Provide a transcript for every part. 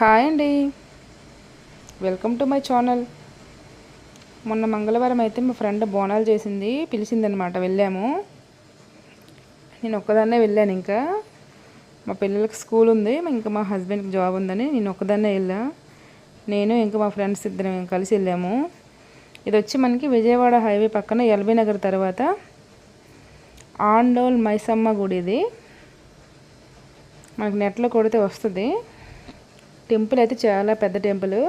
Hi అండి. Welcome to my channel మొన్న మంగళవారం అయితే మా ఫ్రెండ్ బోనాలు చేసింది పిలిచిందనమాట వెళ్ళాము. నేను ఒక్కదాన్నే వెళ్ళాను ఇంకా. మా పిల్లలకి స్కూల్ ఉంది ఇంకా మా హస్బెండ్కి జాబ్ ఉందని నేను ఒక్కదాన్నే వెళ్ళా. నేను ఇంకా మా ఫ్రెండ్స్ ఇద్దరం కలిసి వెళ్ళాము. ఇది వచ్చి మనకి విజయవాడ హైవే పక్కన ఎల్బీ నగర్ తర్వాత ఆండోల్ మైసమ్మ గుడి ఇది. మనకి నెట్లో కొడితే వస్తుంది. టెంపుల్ అయితే చాలా పెద్ద టెంపుల్.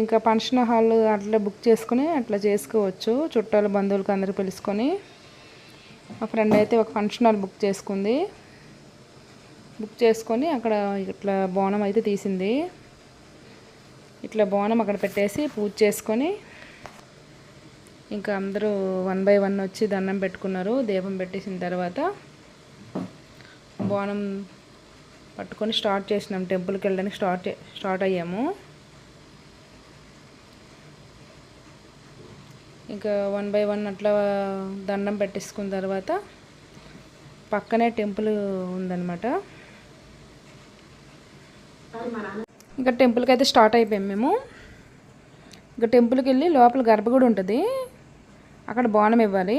ఇంకా ఫంక్షన్ హాల్ అట్లా బుక్ చేసుకుని అట్లా చేసుకోవచ్చు. చుట్టాలు బంధువులకు అందరూ పిలుచుకొని. మా ఫ్రెండ్ అయితే ఒక ఫంక్షన్ హాల్ బుక్ చేసుకుంది. బుక్ చేసుకొని అక్కడ ఇట్లా బోనం అయితే తీసింది. ఇట్లా బోనం అక్కడ పెట్టేసి పూజ చేసుకొని ఇంకా అందరూ వన్ బై వన్ వచ్చి దండం పెట్టుకున్నారు. దీపం పెట్టేసిన తర్వాత బోనం పట్టుకొని స్టార్ట్ చేసినాం. టెంపుల్కి వెళ్ళడానికి స్టార్ట్ స్టార్ట్ అయ్యాము. ఇంకా వన్ బై వన్ అట్లా దండం పెట్టేసుకున్న తర్వాత పక్కనే టెంపుల్ ఉందన్నమాట. ఇంకా టెంపుల్కి అయితే స్టార్ట్ అయిపోయాం మేము. ఇంకా టెంపుల్కి వెళ్ళి లోపల గర్భగుడి ఉంటుంది. అక్కడ బోనం ఇవ్వాలి.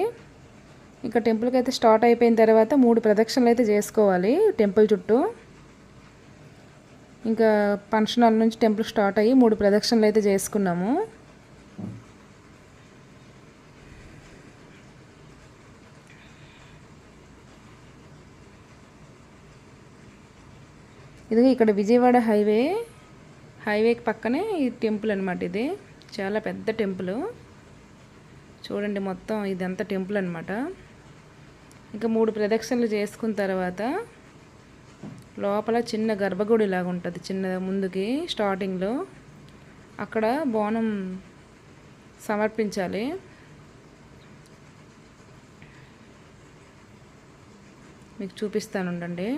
ఇంకా టెంపుల్కి అయితే స్టార్ట్ అయిపోయిన తర్వాత మూడు ప్రదక్షిణలు అయితే చేసుకోవాలి టెంపుల్ చుట్టూ. ఇంకా ఫంక్షన్ హాల్ నుంచి టెంపుల్ స్టార్ట్ అయ్యి మూడు ప్రదక్షిణలు అయితే చేసుకున్నాము. ఇదిగో ఇక్కడ విజయవాడ హైవే హైవేకి పక్కనే ఈ టెంపుల్ అనమాట ఇది. చాలా పెద్ద టెంపుల్. చూడండి మొత్తం ఇదంతా టెంపుల్ అనమాట ఇంకా మూడు ప్రదక్షిణలు చేసుకున్న తర్వాత లోపల చిన్న గర్భగుడి లాగా ఉంటుంది చిన్న ముందుకి స్టార్టింగ్లో అక్కడ బోనం సమర్పించాలి. మీకు చూపిస్తాను ఉండండి.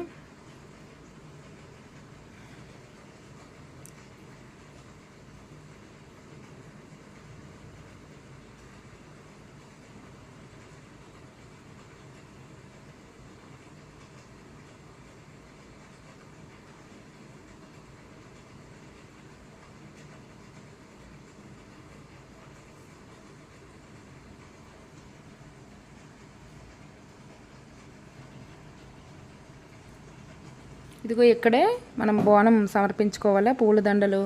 ఇదిగో ఇక్కడే మనం బోనం సమర్పించుకోవాలి? పూలదండలు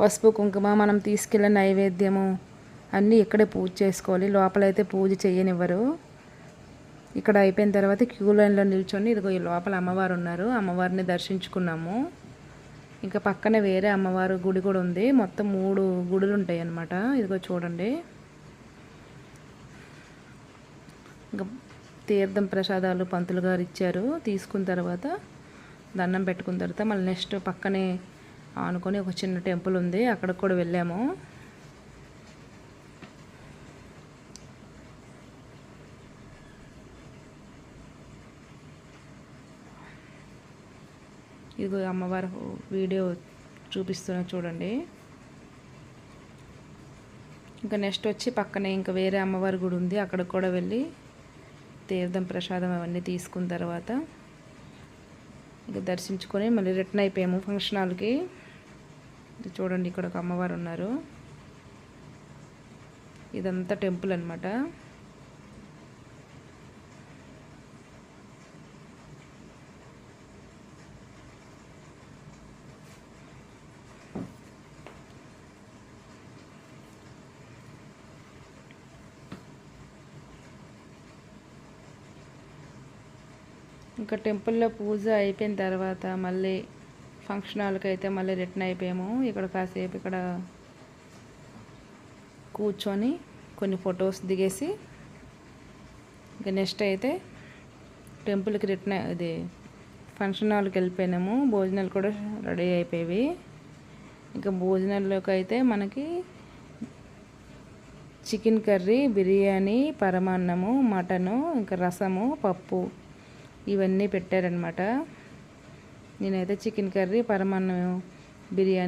పసుపు కుంకుమ మనం తీసుకెళ్ళిన నైవేద్యము అన్నీ ఇక్కడే పూజ చేసుకోవాలి. లోపలైతే పూజ చేయనివ్వరు. ఇక్కడ అయిపోయిన తర్వాత క్యూ లైన్లో నిల్చొని ఇదిగో ఈ లోపల అమ్మవారు ఉన్నారు. అమ్మవారిని దర్శించుకున్నాము. ఇంకా పక్కనే వేరే అమ్మవారు గుడి కూడా ఉంది. మొత్తం మూడు గుడులు ఉంటాయి అన్నమాట. ఇదిగో చూడండి. ఇంకా తీర్థం ప్రసాదాలు పంతులు గారు ఇచ్చారు. తీసుకున్న తర్వాత దండం పెట్టుకున్న తర్వాత మళ్ళీ నెక్స్ట్ పక్కనే ఆనుకొని ఒక చిన్న టెంపుల్ ఉంది. అక్కడికి కూడా వెళ్ళాము. ఇదిగో అమ్మవారు వీడియో చూపిస్తున్నా చూడండి. ఇంకా నెక్స్ట్ వచ్చి పక్కనే ఇంకా వేరే అమ్మవారి గుడి ఉంది. అక్కడికి కూడా వెళ్ళి తీర్థం ప్రసాదం అవన్నీ తీసుకున్న తర్వాత ఇంకా దర్శించుకొని మళ్ళీ రిటర్న్ అయిపోయాము ఫంక్షన్ హాల్కి చూడండి ఇక్కడ ఒక అమ్మవారు ఉన్నారు. ఇదంతా టెంపుల్ అనమాట ఇంకా టెంపుల్లో పూజ అయిపోయిన తర్వాత మళ్ళీ ఫంక్షన్ హాల్కి అయితే మళ్ళీ రిటర్న్ అయిపోయాము. ఇక్కడ కాసేపు ఇక్కడ కూర్చొని కొన్ని ఫొటోస్ దిగేసి ఇంకా నెక్స్ట్ అయితే టెంపుల్కి రిటర్న్ ఇది ఫంక్షన్ హాల్కి వెళ్ళిపోయినాము. భోజనాలు కూడా రెడీ అయిపోయేవి. ఇంకా భోజనాల్లోకి అయితే మనకి చికెన్ కర్రీ బిర్యానీ పరమాన్నము మటను ఇంకా రసము పప్పు. ఇవన్నీ పెట్టారనమాట నేనైతే చికెన్ కర్రీ పరమాన్నం బిర్యానీ